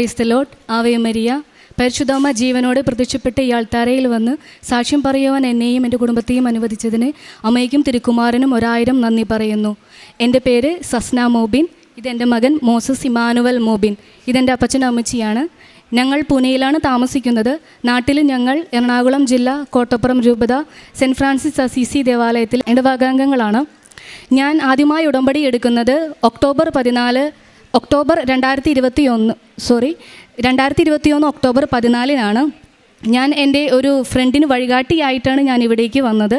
ക്രൈസ്തലോട്ട് ആവയ Maria. പരിശുദ്ധമ്മ ജീവനോടെ പ്രത്യക്ഷപ്പെട്ട ഇയാൾ തറയിൽ വന്ന് സാക്ഷ്യം പറയുവാൻ എന്നെയും എന്റെ കുടുംബത്തെയും അനുവദിച്ചതിന് അമ്മയ്ക്കും തിരുക്കുമാരനും ഒരായിരം നന്ദി പറയുന്നു. എന്റെ പേര് സസ്ന മോബിൻ. ഇതെന്റെ മകൻ മോസസ് ഇമാനുവൽ മോബിൻ. ഇതെന്റെ അപ്പച്ചനും അമ്മച്ചിയാണ്. ഞങ്ങൾ പൂനെയിലാണ് താമസിക്കുന്നത്. നാട്ടിൽ ഞങ്ങൾ എറണാകുളം ജില്ല കോട്ടപ്പുറം രൂപത സെന്റ് ഫ്രാൻസിസ് അസീസി ദേവാലയത്തിൽ എന്റെ വകാംഗങ്ങളാണ് ഞാൻ ആദ്യമായി ഉടമ്പടി എടുക്കുന്നത് ഒക്ടോബർ പതിനാല് ഒക്ടോബർ രണ്ടായിരത്തി ഇരുപത്തി ഒന്ന് സോറി രണ്ടായിരത്തി ഇരുപത്തി ഒന്ന് ഒക്ടോബർ പതിനാലിനാണ് ഞാൻ എന്റെ ഒരു ഫ്രണ്ടിന് വഴികാട്ടിയായിട്ടാണ് ഞാൻ ഇവിടേക്ക് വന്നത്.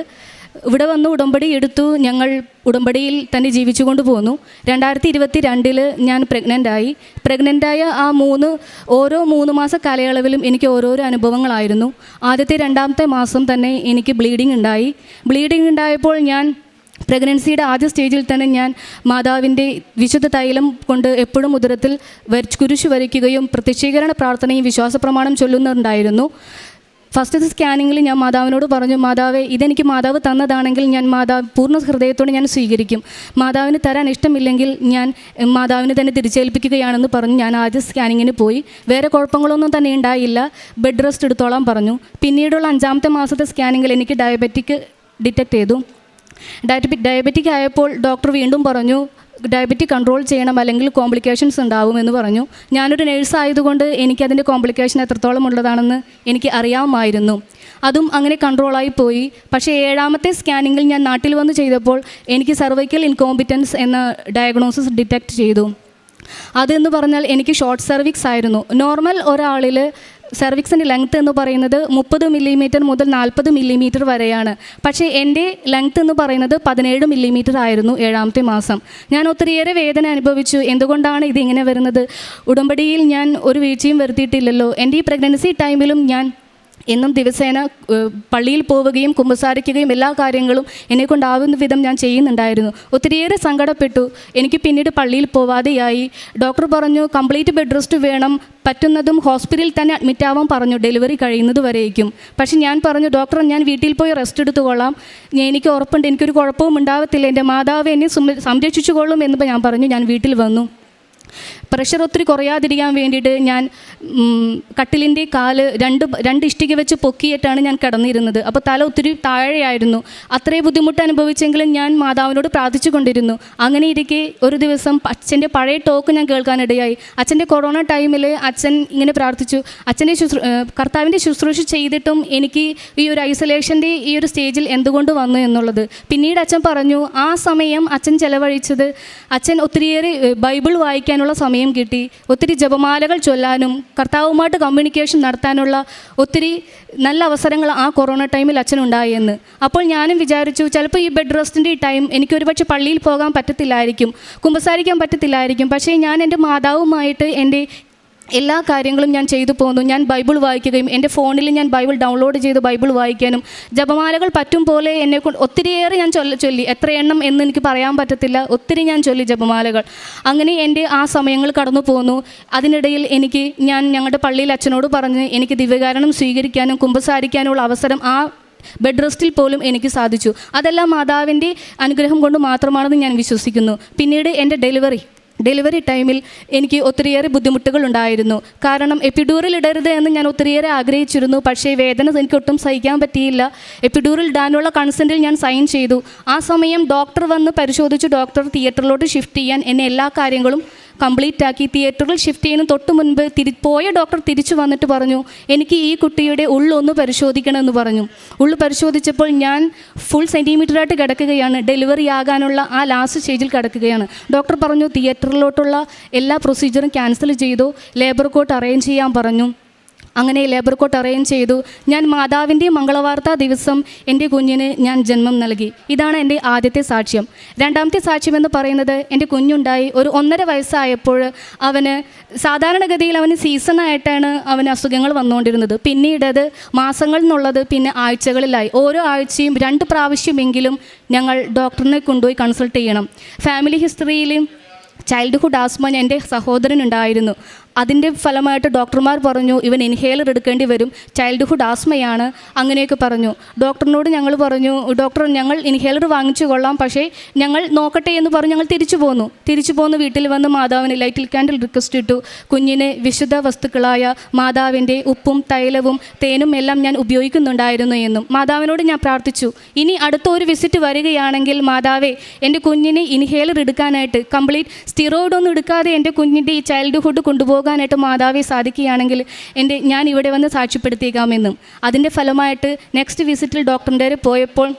ഇവിടെ വന്ന് ഉടമ്പടി എടുത്തു ഞങ്ങൾ ഉടമ്പടിയിൽ തന്നെ ജീവിച്ചു കൊണ്ട് പോന്നു. രണ്ടായിരത്തി ഇരുപത്തി രണ്ടിൽ ഞാൻ പ്രഗ്നന്റായി പ്രഗ്നന്റായ ആ മൂന്ന് ഓരോ മൂന്ന് മാസ കാലയളവിലും എനിക്ക് ഓരോരോ അനുഭവങ്ങളായിരുന്നു. ആദ്യത്തെ രണ്ടാമത്തെ മാസം തന്നെ എനിക്ക് ബ്ലീഡിംഗ് ഉണ്ടായി. ബ്ലീഡിംഗ് ഉണ്ടായപ്പോൾ ഞാൻ പ്രഗ്നൻസിയുടെ ആദ്യ സ്റ്റേജിൽ തന്നെ ഞാൻ മാതാവിന്റെ വിശുദ്ധ തൈലം കൊണ്ട് എപ്പോഴും ഉദരത്തിൽ കുരിശു വരയ്ക്കുകയും പ്രത്യക്ഷീകരണ പ്രാർത്ഥനയും വിശ്വാസ പ്രമാണം ചൊല്ലുന്നുണ്ടായിരുന്നു ഫസ്റ്റ് സ്കാനിങ്ങിൽ ഞാൻ മാതാവിനോട് പറഞ്ഞു മാതാവേ ഇതെനിക്ക് മാതാവ് തന്നതാണെങ്കിൽ ഞാൻ മാതാവ് പൂർണ ഹൃദയത്തോടെ ഞാൻ സ്വീകരിക്കും. മാതാവിന് തരാൻ ഇഷ്ടമില്ലെങ്കിൽ ഞാൻ മാതാവിന് തന്നെ തിരിച്ചേൽപ്പിക്കുകയാണെന്ന് പറഞ്ഞു ഞാൻ ആദ്യ സ്കാനിങ്ങിന് പോയി. വേറെ കുഴപ്പങ്ങളൊന്നും തന്നെ ഉണ്ടായില്ല. ബെഡ് റെസ്റ്റ് എടുത്തോളാം പറഞ്ഞു. പിന്നീടുള്ള അഞ്ചാമത്തെ മാസത്തെ സ്കാനിങ്ങിൽ എനിക്ക് ഡയബറ്റിക് ഡിറ്റക്ട് ചെയ്തു. ഡയബറ്റിക് ഡയബറ്റിക് ആയപ്പോൾ ഡോക്ടർ വീണ്ടും പറഞ്ഞു ഡയബറ്റിക് കൺട്രോൾ ചെയ്യണം അല്ലെങ്കിൽ കോംപ്ലിക്കേഷൻസ് ഉണ്ടാവുമെന്ന് പറഞ്ഞു. ഞാനൊരു നേഴ്സ് ആയതുകൊണ്ട് എനിക്ക് എനിക്കതിന്റെ കോംപ്ലിക്കേഷൻ എത്രത്തോളം ഉള്ളതാണെന്ന് എനിക്ക് അറിയാമായിരുന്നു. അതും അങ്ങനെ കൺട്രോളായി പോയി. പക്ഷേ ഏഴാമത്തെ സ്കാനിങ്ങിൽ ഞാൻ നാട്ടിൽ വന്ന് ചെയ്തപ്പോൾ എനിക്ക് സർവൈക്കൽ ഇൻകോമ്പിറ്റൻസ് എന്ന ഡയഗ്നോസിസ് ഡിറ്റക്ട് ചെയ്തു. അതെന്ന് പറഞ്ഞാൽ എനിക്ക് ഷോർട്ട് സർവിക്സ് ആയിരുന്നു. നോർമൽ ഒരാളിൽ സർവിക്സിന്റെ ലെങ്ത് എന്ന് പറയുന്നത് മുപ്പത് മില്ലിമീറ്റർ മുതൽ നാൽപ്പത് മില്ലിമീറ്റർ വരെയാണ്. പക്ഷേ എന്റെ ലെങ്ത് എന്ന് പറയുന്നത് പതിനേഴ് മില്ലിമീറ്റർ ആയിരുന്നു ഏഴാമത്തെ മാസം. ഞാൻ ഒത്തിരിയേറെ വേദന അനുഭവിച്ചു. എന്തുകൊണ്ടാണ് ഇതിങ്ങനെ വരുന്നത്? ഉടമ്പടിയിൽ ഞാൻ ഒരു വീഴ്ചയും വരുത്തിയിട്ടില്ലല്ലോ. എന്റെ ഈ പ്രഗ്നൻസി ടൈമിലും ഞാൻ എന്നും ദിവസേന പള്ളിയിൽ പോവുകയും കുമ്പസാരിക്കുകയും എല്ലാ കാര്യങ്ങളും എന്നെക്കൊണ്ടാവുന്ന വിധം ഞാൻ ചെയ്യുന്നുണ്ടായിരുന്നു. ഒത്തിരിയേറെ സങ്കടപ്പെട്ടു. എനിക്ക് പിന്നീട് പള്ളിയിൽ പോവാതെയായി. ഡോക്ടർ പറഞ്ഞു കംപ്ലീറ്റ് ബെഡ് റെസ്റ്റ് വേണം. പറ്റുന്നതും ഹോസ്പിറ്റലിൽ തന്നെ അഡ്മിറ്റ് ആവാൻ പറഞ്ഞു. ഡെലിവറി കഴിയുന്നത് വരേക്കും. പക്ഷെ ഞാൻ പറഞ്ഞു ഡോക്ടർ ഞാൻ വീട്ടിൽ പോയി റെസ്റ്റ് എടുത്തുകൊള്ളാം. എനിക്ക് ഉറപ്പുണ്ട്. എനിക്കൊരു കുഴപ്പവും ഉണ്ടാവത്തില്ല. എന്റെ മാതാവ് എന്നെ സംരക്ഷിച്ചുകൊള്ളും എന്ന് ഞാൻ പറഞ്ഞു. ഞാൻ വീട്ടിൽ വന്നു. പ്രഷർ ഒത്തിരി കുറയാതിരിക്കാൻ വേണ്ടിയിട്ട് ഞാൻ കട്ടിലിന്റെ കാൽ രണ്ട് രണ്ട് ഇഷ്ടിക വെച്ച് പൊക്കിയിട്ടാണ് ഞാൻ കിടന്നിരുന്നത്. അപ്പോൾ തല ഒത്തിരി താഴെയായിരുന്നു. അത്രയും ബുദ്ധിമുട്ട് അനുഭവിച്ചെങ്കിലും ഞാൻ മാതാവിനോട് പ്രാർത്ഥിച്ചു കൊണ്ടിരുന്നു അങ്ങനെ ഇരിക്കെ ഒരു ദിവസം അച്ഛന്റെ പഴയ ടോക്ക് ഞാൻ കേൾക്കാനിടയായി. അച്ഛന്റെ കൊറോണ ടൈമിൽ അച്ഛൻ ഇങ്ങനെ പ്രാർത്ഥിച്ചു. അച്ഛന്റെ ശുശ്രൂ കർത്താവിന്റെ ശുശ്രൂഷ ചെയ്തിട്ടും എനിക്ക് ഈ ഒരു ഐസൊലേഷന്റെ ഈ ഒരു സ്റ്റേജിൽ എന്തുകൊണ്ട് വന്നു എന്നുള്ളത്. പിന്നീട് അച്ഛൻ പറഞ്ഞു ആ സമയം അച്ഛൻ ചെലവഴിച്ചത് അച്ഛൻ ഒത്തിരിയേറെ ബൈബിൾ ബൈബിൾ വായിക്കാനുള്ള സമയം കിട്ടി. ഒത്തിരി ജപമാലകൾ ചൊല്ലാനും കർത്താവുമായിട്ട് കമ്മ്യൂണിക്കേഷൻ നടത്താനുള്ള ഒത്തിരി നല്ല അവസരങ്ങൾ ആ കൊറോണ ടൈമിൽ അച്ഛനുണ്ടായി എന്ന് അപ്പോൾ ഞാനും വിചാരിച്ചു ചിലപ്പോൾ ഈ ബെഡ് റെസ്റ്റിന്റെ ഈ ടൈം എനിക്ക് ഒരുപക്ഷെ പള്ളിയിൽ പോകാൻ പറ്റത്തില്ലായിരിക്കും കുമ്പസാരിക്കാൻ പറ്റത്തില്ലായിരിക്കും. പക്ഷേ ഞാൻ എന്റെ മാതാവുമായിട്ട് എന്റെ എല്ലാ കാര്യങ്ങളും ഞാൻ ചെയ്തു പോകുന്നു. ഞാൻ ബൈബിൾ വായിക്കുകയും എന്റെ ഫോണിൽ ഞാൻ ബൈബിൾ ഡൗൺലോഡ് ചെയ്ത് ബൈബിൾ വായിക്കാനും ജപമാലകൾ പറ്റും പോലെ എന്നെ കൊണ്ട് ഒത്തിരിയേറെ ഞാൻ ചൊല്ല ചൊല്ലി. എത്ര എണ്ണം എന്ന് എനിക്ക് പറയാൻ പറ്റത്തില്ല. ഒത്തിരി ഞാൻ ചൊല്ലി ജപമാലകൾ. അങ്ങനെ എന്റെ ആ സമയങ്ങൾ കടന്നു പോന്നു. അതിനിടയിൽ എനിക്ക് ഞാൻ ഞങ്ങളുടെ പള്ളിയിൽ അച്ഛനോട് പറഞ്ഞ് എനിക്ക് ദിവ്യകാരണം സ്വീകരിക്കാനും കുമ്പസാരിക്കാനുള്ള അവസരം ആ ബെഡ് റെസ്റ്റിൽ പോലും എനിക്ക് സാധിച്ചു. അതെല്ലാം മാതാവിന്റെ അനുഗ്രഹം കൊണ്ട് മാത്രമാണെന്ന് ഞാൻ വിശ്വസിക്കുന്നു. പിന്നീട് എന്റെ ഡെലിവറി. ഡെലിവറി ടൈമിൽ എനിക്ക് ഒത്തിരിയേറെ ബുദ്ധിമുട്ടുകൾ ഉണ്ടായിരുന്നു കാരണം എപ്പിഡൂറിൽ ഇടരുത് എന്ന് ഞാൻ ഒത്തിരിയേറെ ആഗ്രഹിച്ചിരുന്നു. പക്ഷേ വേദന എനിക്ക് ഒട്ടും സഹിക്കാൻ പറ്റിയില്ല. എപ്പിഡൂറിൽ ഇടാനുള്ള കൺസെന്റിൽ ഞാൻ സൈൻ ചെയ്തു. ആ സമയം ഡോക്ടർ വന്ന് പരിശോധിച്ച് ഡോക്ടർ തിയേറ്ററിലോട്ട് ഷിഫ്റ്റ് ചെയ്യാൻ എന്നെ എല്ലാ കാര്യങ്ങളും കംപ്ലീറ്റ് ആക്കി തിയേറ്ററിൽ ഷിഫ്റ്റ് ചെയ്യുന്ന തൊട്ട് മുൻപ് തിരി പോയ ഡോക്ടർ തിരിച്ചു വന്നിട്ട് പറഞ്ഞു എനിക്ക് ഈ കുട്ടിയുടെ ഉള്ളൊന്ന് പരിശോധിക്കണമെന്ന് പറഞ്ഞു. ഉള്ളു പരിശോധിച്ചപ്പോൾ ഞാൻ ഫുൾ സെന്റിമീറ്ററായിട്ട് കിടക്കുകയാണ്. ഡെലിവറി ആകാനുള്ള ആ ലാസ്റ്റ് സ്റ്റേജിൽ കിടക്കുകയാണ്. ഡോക്ടർ പറഞ്ഞു തിയേറ്ററിലോട്ടുള്ള എല്ലാ പ്രൊസീജിയറും ക്യാൻസൽ ചെയ്തു. ലേബർ കോട്ട് അറേഞ്ച് ചെയ്യാൻ പറഞ്ഞു. അങ്ങനെ ലേബർ കോട്ട് അറേഞ്ച് ചെയ്തു. ഞാൻ മാതാവിന്റെ മംഗളവാർത്താ ദിവസം എന്റെ കുഞ്ഞിന് ഞാൻ ജന്മം നൽകി. ഇതാണ് എന്റെ ആദ്യത്തെ സാക്ഷ്യം. രണ്ടാമത്തെ സാക്ഷ്യം എന്ന് പറയുന്നത് എന്റെ കുഞ്ഞുണ്ടായി ഒരു ഒന്നര വയസ്സായപ്പോൾ അവന് സാധാരണഗതിയിൽ അവന് സീസണായിട്ടാണ് അവന് അസുഖങ്ങൾ വന്നുകൊണ്ടിരുന്നത്. പിന്നീട് അത് മാസങ്ങൾ എന്നുള്ളത് പിന്നെ ആഴ്ചകളിലായി. ഓരോ ആഴ്ചയും രണ്ട് പ്രാവശ്യമെങ്കിലും ഞങ്ങൾ ഡോക്ടറിനെ കൊണ്ടുപോയി കൺസൾട്ട് ചെയ്യണം. ഫാമിലി ഹിസ്റ്ററിയിൽ ചൈൽഡ്ഹുഡ് ആസ്മ എന്റെ സഹോദരനുണ്ടായിരുന്നു അതിന്റെ ഫലമായിട്ട് ഡോക്ടർമാർ പറഞ്ഞു ഇവൻ ഇൻഹേലർ എടുക്കേണ്ടി വരും ചൈൽഡ്ഹുഡ് ആസ്മയാണ് അങ്ങനെയൊക്കെ പറഞ്ഞു. ഡോക്ടറിനോട് ഞങ്ങൾ പറഞ്ഞു ഡോക്ടർ ഞങ്ങൾ ഇൻഹേലർ വാങ്ങിച്ചു കൊള്ളാം പക്ഷേ ഞങ്ങൾ നോക്കട്ടെ എന്ന് പറഞ്ഞ് ഞങ്ങൾ തിരിച്ചു പോന്നു. തിരിച്ചു പോന്ന് വീട്ടിൽ വന്ന് മാതാവിന് ലൈറ്റിൽ ക്യാൻഡിൽ റിക്വസ്റ്റ് ഇട്ടു. കുഞ്ഞിനെ വിശുദ്ധ വസ്തുക്കളായ മാതാവിന്റെ ഉപ്പും തൈലവും തേനും എല്ലാം ഞാൻ ഉപയോഗിക്കുന്നുണ്ടായിരുന്നു എന്നും മാതാവിനോട് ഞാൻ പ്രാർത്ഥിച്ചു. ഇനി അടുത്ത ഒരു വിസിറ്റ് വരികയാണെങ്കിൽ മാതാവേ എന്റെ കുഞ്ഞിനെ ഇൻഹേലർ എടുക്കാനായിട്ട് കംപ്ലീറ്റ് സ്റ്റിറോയിഡ് ഒന്നും എടുക്കാതെ എന്റെ കുഞ്ഞിന്റെ ഈ ചൈൽഡ്ഹുഡ് കൊണ്ടുപോകാനായിട്ട് മാതാവെ സാധിക്കുകയാണെങ്കിൽ എന്റെ ഞാൻ ഇവിടെ വന്ന് സാക്ഷ്യപ്പെടുത്തിയേക്കാമെന്നും അതിന്റെ ഫലമായിട്ട് നെക്സ്റ്റ് വിസിറ്റിൽ ഡോക്ടറിന്റെ പോയപ്പോൾ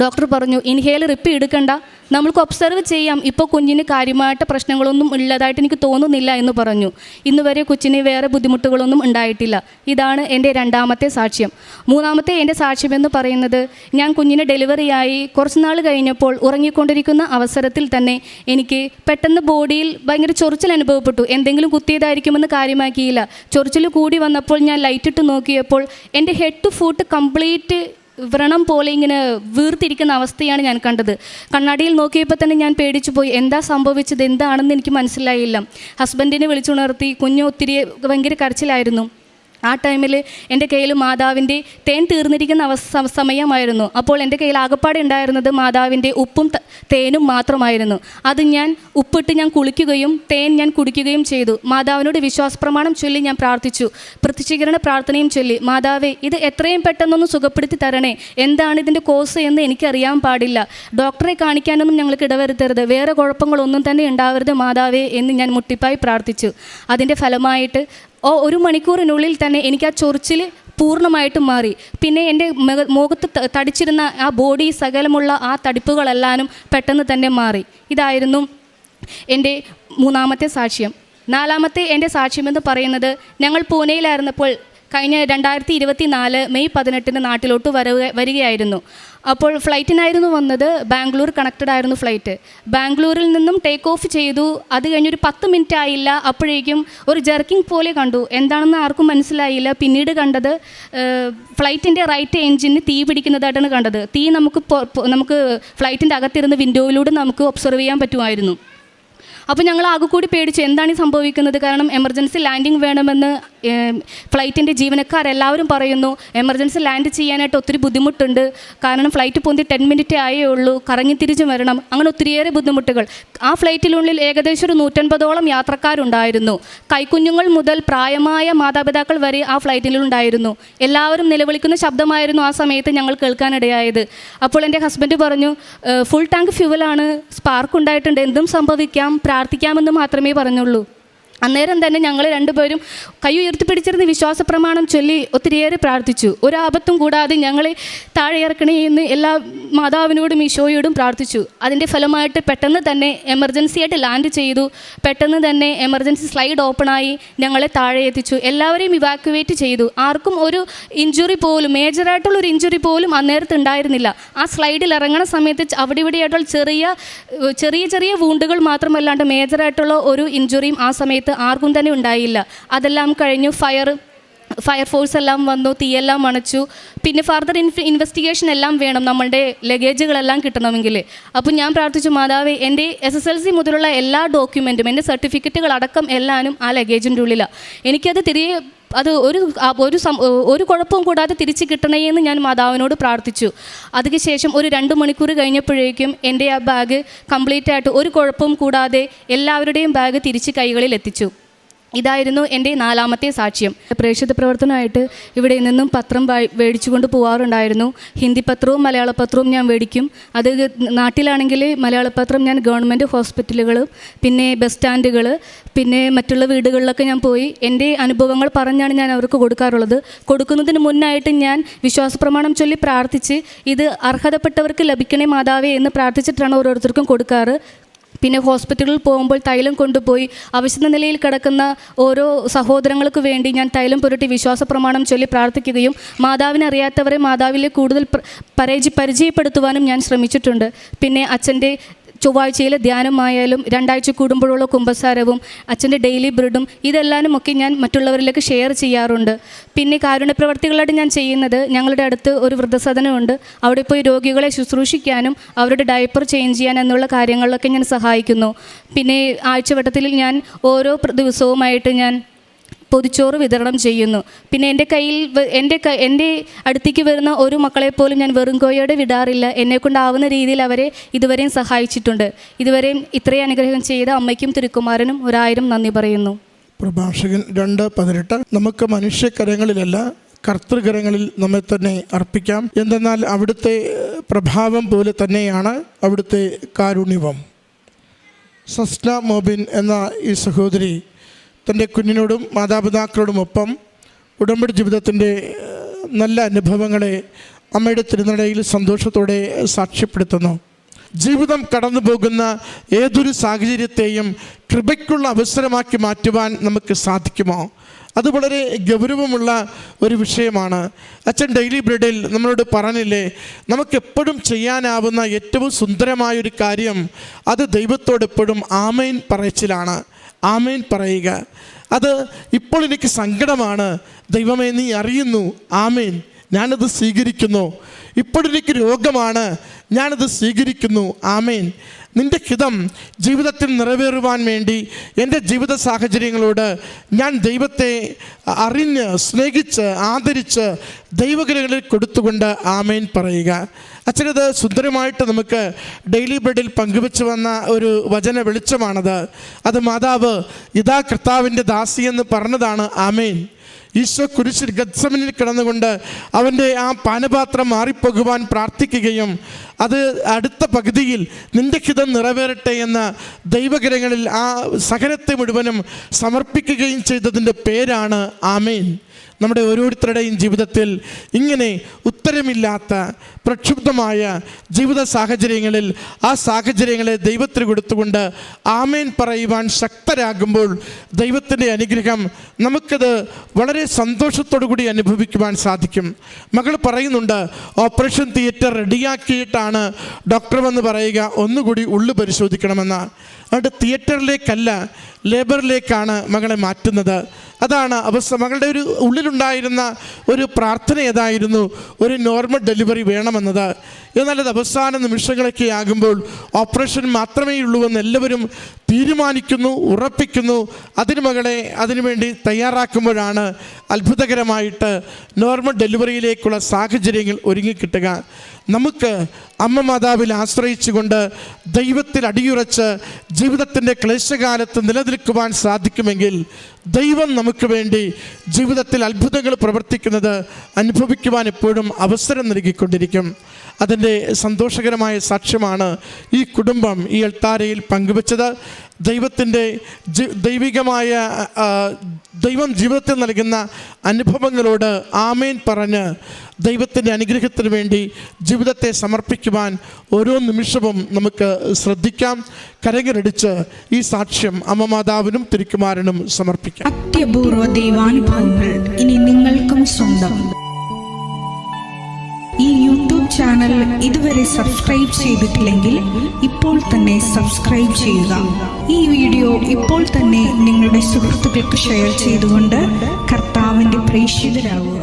ഡോക്ടർ പറഞ്ഞു ഇൻഹേലർ ഇപ്പം എടുക്കണ്ട. നമ്മൾക്ക് ഒബ്സർവ് ചെയ്യാം. ഇപ്പോൾ കുഞ്ഞിന് കാര്യമായിട്ട് പ്രശ്നങ്ങളൊന്നും ഉള്ളതായിട്ട് എനിക്ക് തോന്നുന്നില്ല എന്ന് പറഞ്ഞു. ഇന്ന് വരെ കൊച്ചിന് വേറെ ബുദ്ധിമുട്ടുകളൊന്നും ഉണ്ടായിട്ടില്ല. ഇതാണ് എന്റെ രണ്ടാമത്തെ സാക്ഷ്യം. മൂന്നാമത്തെ എന്റെ സാക്ഷ്യം എന്ന് പറയുന്നത് ഞാൻ കുഞ്ഞിന് ഡെലിവറിയായി കുറച്ച് നാൾ കഴിഞ്ഞപ്പോൾ ഉറങ്ങിക്കൊണ്ടിരിക്കുന്ന അവസരത്തിൽ തന്നെ എനിക്ക് പെട്ടെന്ന് ബോഡിയിൽ ഭയങ്കര ചൊറിച്ചിൽ അനുഭവപ്പെട്ടു. എന്തെങ്കിലും കുത്തിയതായിരിക്കുമെന്ന് കാര്യമാക്കിയില്ല. ചൊറിച്ചിൽ കൂടി വന്നപ്പോൾ ഞാൻ ലൈറ്റിട്ട് നോക്കിയപ്പോൾ എന്റെ ഹെഡ് ടു ഫൂട്ട് കംപ്ലീറ്റ് വ്രണം പോലെ ഇങ്ങനെ വീർത്തിരിക്കുന്ന അവസ്ഥയാണ് ഞാൻ കണ്ടത്. കണ്ണാടിയിൽ നോക്കിയപ്പോൾ തന്നെ ഞാൻ പേടിച്ചു പോയി. എന്താ സംഭവിച്ചത്? എന്താണെന്ന് എനിക്ക് മനസ്സിലായില്ല. ഹസ്ബൻഡിനെ വിളിച്ചുണർത്തി. കുഞ്ഞ് ഒത്തിരി ഭയങ്കര കരച്ചിലായിരുന്നു. ആ ടൈമിൽ എന്റെ കയ്യിൽ മാതാവിന്റെ തേൻ തീർന്നിരിക്കുന്ന അവ സമയമായിരുന്നു. അപ്പോൾ എന്റെ കയ്യിൽ ആകപ്പാടെ ഉണ്ടായിരുന്നത് മാതാവിന്റെ ഉപ്പും തേനും മാത്രമായിരുന്നു. അത് ഞാൻ ഉപ്പിട്ട് ഞാൻ കുളിക്കുകയും തേൻ ഞാൻ കുടിക്കുകയും ചെയ്തു. മാതാവിനോട് വിശ്വാസപ്രമാണം ചൊല്ലി ഞാൻ പ്രാർത്ഥിച്ചു. പ്രത്യക്ഷീകരണ പ്രാർത്ഥനയും ചൊല്ലി. മാതാവേ ഇത് എത്രയും പെട്ടെന്നൊന്ന് സുഖപ്പെടുത്തി തരണേ. എന്താണ് ഇതിന്റെ കോസ് എന്ന് എനിക്കറിയാൻ പാടില്ല. ഡോക്ടറെ കാണിക്കാനൊന്നും ഞങ്ങൾക്ക് ഇടവരുത്തരുത്. വേറെ കുഴപ്പങ്ങളൊന്നും തന്നെ ഉണ്ടാവരുത് മാതാവേ എന്ന് ഞാൻ മുട്ടിപ്പായി പ്രാർത്ഥിച്ചു. അതിന്റെ ഫലമായിട്ട് ഓ ഒരു മണിക്കൂറിനുള്ളിൽ തന്നെ എനിക്ക് ആ ചൊറിച്ചിൽ പൂർണമായിട്ടും മാറി. പിന്നെ എന്റെ മുഖ- മുഖത്ത് തടിച്ചിരുന്ന ആ ബോഡി സകലമുള്ള ആ തടിപ്പുകളെല്ലാനും പെട്ടെന്ന് തന്നെ മാറി. ഇതായിരുന്നു എന്റെ മൂന്നാമത്തെ സാക്ഷ്യം. നാലാമത്തെ എന്റെ സാക്ഷ്യമെന്ന് പറയുന്നത് ഞങ്ങൾ പൂനെയിലായിരുന്നപ്പോൾ കഴിഞ്ഞ രണ്ടായിരത്തി ഇരുപത്തി നാല് മെയ് പതിനെട്ടിന് നാട്ടിലോട്ട് വരവ് വരികയായിരുന്നു. അപ്പോൾ ഫ്ലൈറ്റിനായിരുന്നു വന്നത് ബാംഗ്ലൂർ കണക്റ്റഡ് ആയിരുന്നു ഫ്ലൈറ്റ്. ബാംഗ്ലൂരിൽ നിന്നും ടേക്ക് ഓഫ് ചെയ്തു. അത് കഴിഞ്ഞൊരു പത്ത് മിനിറ്റ് ആയില്ല. അപ്പോഴേക്കും ഒരു ജെർക്കിംഗ് പോലെ കണ്ടു. എന്താണെന്ന് ആർക്കും മനസ്സിലായില്ല. പിന്നീട് കണ്ടത് ഫ്ലൈറ്റിന്റെ റൈറ്റ് എഞ്ചിന് തീ പിടിക്കുന്നതായിട്ടാണ് കണ്ടത്. തീ നമുക്ക് നമുക്ക് ഫ്ലൈറ്റിന്റെ അകത്തിരുന്ന് വിൻഡോയിലൂടെ നമുക്ക് ഒബ്സർവ് ചെയ്യാൻ പറ്റുമായിരുന്നു. അപ്പോൾ ഞങ്ങൾ ആകെ കൂടി പേടിച്ചു എന്താണ് സംഭവിക്കുന്നത്? കാരണം എമർജൻസി ലാൻഡിങ് വേണമെന്ന് ഫ്ലൈറ്റിന്റെ ജീവനക്കാരെല്ലാവരും പറയുന്നു എമർജൻസി ലാൻഡ് ചെയ്യാനായിട്ട് ഒത്തിരി ബുദ്ധിമുട്ടുണ്ട്. കാരണം ഫ്ലൈറ്റ് പൊന്തി ടെൻ മിനിറ്റ് ആയേ ഉള്ളൂ കറങ്ങി തിരിച്ചു വരണം. അങ്ങനെ ഒത്തിരിയേറെ ബുദ്ധിമുട്ടുകൾ. ആ ഫ്ലൈറ്റിനുള്ളിൽ ഏകദേശം ഒരു നൂറ്റൻപതോളം യാത്രക്കാരുണ്ടായിരുന്നു. കൈക്കുഞ്ഞുങ്ങൾ മുതൽ പ്രായമായ മാതാപിതാക്കൾ വരെ ആ ഫ്ലൈറ്റിലുണ്ടായിരുന്നു എല്ലാവരും നിലവിളിക്കുന്ന ശബ്ദമായിരുന്നു ആ സമയത്ത് ഞങ്ങൾ കേൾക്കാനിടയായത്. അപ്പോൾ എന്റെ ഹസ്ബൻഡ് പറഞ്ഞു ഫുൾ ടാങ്ക് ഫ്യൂവലാണ് സ്പാർക്ക് ഉണ്ടായിട്ടുണ്ട് എന്തും സംഭവിക്കാം പ്രാർത്ഥിക്കാമെന്ന് മാത്രമേ പറഞ്ഞുള്ളൂ. അന്നേരം തന്നെ ഞങ്ങൾ രണ്ടുപേരും കൈ ഉയർത്തിപ്പിടിച്ചിരുന്ന് വിശ്വാസ പ്രമാണം ചൊല്ലി ഒത്തിരിയേറെ പ്രാർത്ഥിച്ചു. ഒരാപത്തും കൂടാതെ ഞങ്ങളെ താഴെ ഇറക്കണേ എന്ന് എല്ലാ മാതാവിനോടും ഈശോയോടും പ്രാർത്ഥിച്ചു. അതിന്റെ ഫലമായിട്ട് പെട്ടെന്ന് തന്നെ എമർജൻസി ആയിട്ട് ലാൻഡ് ചെയ്തു. പെട്ടെന്ന് തന്നെ എമർജൻസി സ്ലൈഡ് ഓപ്പണായി ഞങ്ങളെ താഴെ എത്തിച്ചു. എല്ലാവരെയും ഇവാക്യുവേറ്റ് ചെയ്തു. ആർക്കും ഒരു ഇഞ്ചുറി പോലും മേജറായിട്ടുള്ള ഒരു ഇഞ്ചുറി പോലും അന്നേരത്ത് ഉണ്ടായിരുന്നില്ല. ആ സ്ലൈഡിൽ ഇറങ്ങണ സമയത്ത് അവിടെ ഇവിടെയായിട്ടുള്ള ചെറിയ ചെറിയ ചെറിയ വൂണ്ടുകൾ മാത്രമല്ലാണ്ട് മേജറായിട്ടുള്ള ഒരു ഇഞ്ചുറിയും ആ സമയത്ത് ആർക്കും തന്നെ ഉണ്ടായില്ല. അതെല്ലാം കഴിഞ്ഞു ഫയർ ഫയർഫോഴ്സ് എല്ലാം വന്നു തീയെല്ലാം അണച്ചു. പിന്നെ ഫർദർ ഇൻവെസ്റ്റിഗേഷൻ എല്ലാം വേണം നമ്മളുടെ ലഗേജുകളെല്ലാം കിട്ടണമെങ്കിൽ. അപ്പോൾ ഞാൻ പ്രാർത്ഥിച്ചു മാതാവേ എന്റെ എസ് എസ് എൽ സി മുതലുള്ള എല്ലാ ഡോക്യുമെന്റും എന്റെ സർട്ടിഫിക്കറ്റുകൾ അടക്കം എല്ലാനും ആ ലഗേജിന്റെ ഉള്ളിലാണ് എനിക്കത് തിരികെ അത് ഒരു ഒരു ഒരു കുഴപ്പവും കൂടാതെ തിരിച്ച് കിട്ടണേ എന്ന് ഞാൻ മാതാവിനോട് പ്രാർത്ഥിച്ചു. അതിനുശേഷം ഒരു രണ്ട് മണിക്കൂർ കഴിഞ്ഞപ്പോഴേക്കും എന്റെ ആ ബാഗ് കംപ്ലീറ്റ് ആയിട്ട് ഒരു കുഴപ്പവും കൂടാതെ എല്ലാവരുടെയും ബാഗ് തിരിച്ച് കൈകളിൽ എത്തിച്ചു ഇതായിരുന്നു എന്റെ നാലാമത്തെ സാക്ഷ്യം. പ്രേക്ഷിത പ്രവർത്തനമായിട്ട് ഇവിടെ നിന്നും പത്രം മേടിച്ചുകൊണ്ട് പോകാറുണ്ടായിരുന്നു ഹിന്ദി പത്രവും മലയാള പത്രവും ഞാൻ മേടിക്കും. അത് നാട്ടിലാണെങ്കിൽ മലയാള പത്രം ഞാൻ ഗവൺമെന്റ് ഹോസ്പിറ്റലുകൾ പിന്നെ ബസ് സ്റ്റാൻഡുകൾ പിന്നെ മറ്റുള്ള വീടുകളിലൊക്കെ ഞാൻ പോയി എന്റെ അനുഭവങ്ങൾ പറഞ്ഞാണ് ഞാൻ അവർക്ക് കൊടുക്കാറുള്ളത്. കൊടുക്കുന്നതിന് മുന്നായിട്ട് ഞാൻ വിശ്വാസപ്രമാണം ചൊല്ലി പ്രാർത്ഥിച്ച് ഇത് അർഹതപ്പെട്ടവർക്ക് ലഭിക്കണേ മാതാവേ എന്ന് പ്രാർത്ഥിച്ചിട്ടാണ് ഓരോരുത്തർക്കും കൊടുക്കാറ്. പിന്നെ ഹോസ്പിറ്റലിൽ പോകുമ്പോൾ തൈലം കൊണ്ടുപോയി അവശ്യ നിലയിൽ കിടക്കുന്ന ഓരോ സഹോദരങ്ങൾക്ക് വേണ്ടി ഞാൻ തൈലം പുരട്ടി വിശ്വാസ പ്രമാണം ചൊല്ലി പ്രാർത്ഥിക്കുകയും മാതാവിനെ അറിയാത്തവരെ മാതാവിലെ കൂടുതൽ പരിചയപ്പെടുത്തുവാനും ഞാൻ ശ്രമിച്ചിട്ടുണ്ട്. പിന്നെ അച്ഛന്റെ ചൊവ്വാഴ്ചയിലെ ധ്യാനമായാലും രണ്ടാഴ്ച കൂടുമ്പോഴുള്ള കുമ്പസാരവും അച്ഛന്റെ ഡെയിലി ബ്രെഡും ഇതെല്ലാനും ഒക്കെ ഞാൻ മറ്റുള്ളവരിലേക്ക് ഷെയർ ചെയ്യാറുണ്ട്. പിന്നെ കാരുണ്യപ്രവർത്തികളായിട്ട് ഞാൻ ചെയ്യുന്നത് ഞങ്ങളുടെ അടുത്ത് ഒരു വൃദ്ധസദനമുണ്ട്. അവിടെ പോയി രോഗികളെ ശുശ്രൂഷിക്കാനും അവരുടെ ഡയപ്പർ ചേഞ്ച് ചെയ്യാൻ എന്നുള്ള കാര്യങ്ങളിലൊക്കെ ഞാൻ സഹായിക്കുന്നു. പിന്നെ ആഴ്ചവട്ടത്തിൽ ഞാൻ ഓരോ ദിവസവുമായിട്ട് ഞാൻ പൊതിച്ചോറ് വിതരണം ചെയ്യുന്നു. പിന്നെ എന്റെ കയ്യിൽ എന്റെ എന്റെ അടുത്തേക്ക് വരുന്ന ഒരു മക്കളെ പോലും ഞാൻ വെറും കോയോടെ വിടാറില്ല. എന്നെക്കൊണ്ടാവുന്ന രീതിയിൽ അവരെ ഇതുവരെയും സഹായിച്ചിട്ടുണ്ട്. ഇതുവരെയും ഇത്രയും അനുഗ്രഹം ചെയ്ത അമ്മയ്ക്കും തിരുക്കുമാരനും ഒരായിരം നന്ദി പറയുന്നു. പ്രഭാഷകൻ രണ്ട് പതിനെട്ട്. നമുക്ക് മനുഷ്യകരങ്ങളിലല്ല കർത്തൃകരങ്ങളിൽ നമ്മെ തന്നെ അർപ്പിക്കാം. എന്തെന്നാൽ അവിടുത്തെ പ്രഭാവം പോലെ തന്നെയാണ് അവിടുത്തെ കാരുണ്യവും. സസ്ന മോബിൻ എന്ന ഈ സഹോദരി തന്റെ കുഞ്ഞിനോടും മാതാപിതാക്കളോടുമൊപ്പം ഉടമ്പടി ജീവിതത്തിന്റെ നല്ല അനുഭവങ്ങളെ അമ്മയുടെ തിരുനടയിൽ സന്തോഷത്തോടെ സാക്ഷ്യപ്പെടുത്തുന്നു. ജീവിതം കടന്നു പോകുന്ന ഏതൊരു സാഹചര്യത്തെയും കൃപയ്ക്കുള്ള അവസരമാക്കി മാറ്റുവാൻ നമുക്ക് സാധിക്കുമോ? അത് വളരെ ഗൗരവമുള്ള ഒരു വിഷയമാണ്. അച്ഛൻ ഡെയിലി ബ്രെഡിൽ നമ്മളോട് പറഞ്ഞില്ലേ നമുക്കെപ്പോഴും ചെയ്യാനാവുന്ന ഏറ്റവും സുന്ദരമായൊരു കാര്യം അത് ദൈവത്തോടെപ്പോഴും ആമേൻ പറയച്ചിലാണ് ആമേൻ പറയുക. അത് ഇപ്പോൾ എനിക്ക് സങ്കടമാണ്. ദൈവമേ നീ അറിയുന്നു. ആമേൻ. ഞാനത് സ്വീകരിക്കുന്നു. ഇപ്പോഴെനിക്ക് രോഗമാണ്. ഞാനത് സ്വീകരിക്കുന്നു. ആമേൻ. നിന്റെ ഹിതം ജീവിതത്തിൽ നിറവേറുവാൻ വേണ്ടി എന്റെ ജീവിത സാഹചര്യങ്ങളോട് ഞാൻ ദൈവത്തെ അറിഞ്ഞ് സ്നേഹിച്ച് ആദരിച്ച് ദൈവഗ്രഹങ്ങളിൽ കൊടുത്തുകൊണ്ട് ആമേൻ പറയുക. അച്ഛനത് സുന്ദരമായിട്ട് നമുക്ക് ഡെയിലി ബ്രെഡിൽ പങ്കുവെച്ച് വന്ന ഒരു വചന വെളിച്ചമാണത്. അത് മാതാവ് ഇതാ കർത്താവിന്റെ ദാസി എന്ന് പറഞ്ഞതാണ്. ആമേൻ. ഈശോ കുരിശിൽ ഗത്സമനിൽ കിടന്നുകൊണ്ട് അവന്റെ ആ പാനപാത്രം മാറിപ്പോകുവാൻ പ്രാർത്ഥിക്കുകയും അത് അടുത്ത പകുതിയിൽ നിന്റെ ഹിതം നിറവേറട്ടെ എന്ന ദൈവഗ്രഹങ്ങളിൽ ആ സഹനത്തെ മുഴുവനും സമർപ്പിക്കുകയും ചെയ്തതിന്റെ പേരാണ് ആമേൻ. നമ്മുടെ ഓരോരുത്തരുടെയും ജീവിതത്തിൽ ഇങ്ങനെ ഉത്തരമില്ലാത്ത പ്രക്ഷുബ്ധമായ ജീവിത സാഹചര്യങ്ങളിൽ ആ സാഹചര്യങ്ങളെ ദൈവത്തിന് കൊടുത്തുകൊണ്ട് ആമേൻ പറയുവാൻ ശക്തരാകുമ്പോൾ ദൈവത്തിന്റെ അനുഗ്രഹം നമുക്കത് വളരെ സന്തോഷത്തോടു കൂടി അനുഭവിക്കുവാൻ സാധിക്കും. മകൾ പറയുന്നുണ്ട് ഓപ്പറേഷൻ തിയേറ്റർ റെഡിയാക്കിയിട്ടാണ് ഡോക്ടർ വന്ന് പറയുക ഒന്നുകൂടി ഉള്ളു പരിശോധിക്കണമെന്ന്. അതുകൊണ്ട് തിയേറ്ററിലേക്കല്ല ലേബറിലേക്കാണ് മകളെ മാറ്റുന്നത്. അതാണ് അവസ്ഥ. മകളുടെ ഒരു ഉള്ളിലുണ്ടായിരുന്ന ഒരു പ്രാർത്ഥന ഏതായിരുന്നു? ഒരു നോർമൽ ഡെലിവറി വേണമെന്നത്. എന്നാൽ അത് അവസാന നിമിഷങ്ങളൊക്കെ ആകുമ്പോൾ ഓപ്പറേഷൻ മാത്രമേ ഉള്ളൂ എന്ന് എല്ലാവരും തീരുമാനിക്കുന്നു ഉറപ്പിക്കുന്നു. അതിന് മകളെ അതിനുവേണ്ടി തയ്യാറാക്കുമ്പോഴാണ് അത്ഭുതകരമായിട്ട് നോർമൽ ഡെലിവറിയിലേക്കുള്ള സാഹചര്യങ്ങൾ ഒരുങ്ങിക്കിട്ടുക നമുക്ക് അമ്മ മാതാവിൽ ആശ്രയിച്ചുകൊണ്ട് ദൈവത്തിൽ അടിയുറച്ച് ജീവിതത്തിന്റെ ക്ലേശകാലത്ത് നിലനിൽക്കുവാൻ സാധിക്കുമെങ്കിൽ ദൈവം നമുക്ക് വേണ്ടി ജീവിതത്തിൽ അത്ഭുതങ്ങൾ പ്രവർത്തിക്കുന്നത് അനുഭവിക്കുവാൻ എപ്പോഴും അവസരം നൽകിക്കൊണ്ടിരിക്കും. അതിന്റെ സന്തോഷകരമായ സാക്ഷ്യമാണ് ഈ കുടുംബം ഈ എൾത്താരയിൽ പങ്കുവച്ചത്. ദൈവത്തിന്റെ ദൈവികമായ ദൈവം ജീവിതത്തിൽ നൽകുന്ന അനുഭവങ്ങളോട് ആമേൻ പറഞ്ഞ് ദൈവത്തിന്റെ അനുഗ്രഹത്തിന് വേണ്ടി ജീവിതത്തെ സമർപ്പിക്കുവാൻ ഓരോ നിമിഷവും നമുക്ക് ശ്രദ്ധിക്കാം. കരങ്ങരടിച്ച് ഈ സാക്ഷ്യം അമ്മമാതാവിനും തിരുക്കുമാരനും സമർപ്പിക്കാം. അത്യപൂർവ ദൈവാനുഭവങ്ങൾ ഇനി നിങ്ങൾക്കും സ്വന്തം. ഈ യൂട്യൂബ് ചാനൽ ഇതുവരെ സബ്സ്ക്രൈബ് ചെയ്തിട്ടില്ലെങ്കിൽ ഇപ്പോൾ തന്നെ സബ്സ്ക്രൈബ് ചെയ്യുക. ഈ വീഡിയോ ഇപ്പോൾ തന്നെ നിങ്ങളുടെ സുഹൃത്തുക്കൾക്ക് ഷെയർ ചെയ്തുകൊണ്ട് കർത്താവിന്റെ പ്രേക്ഷിതരാകുക.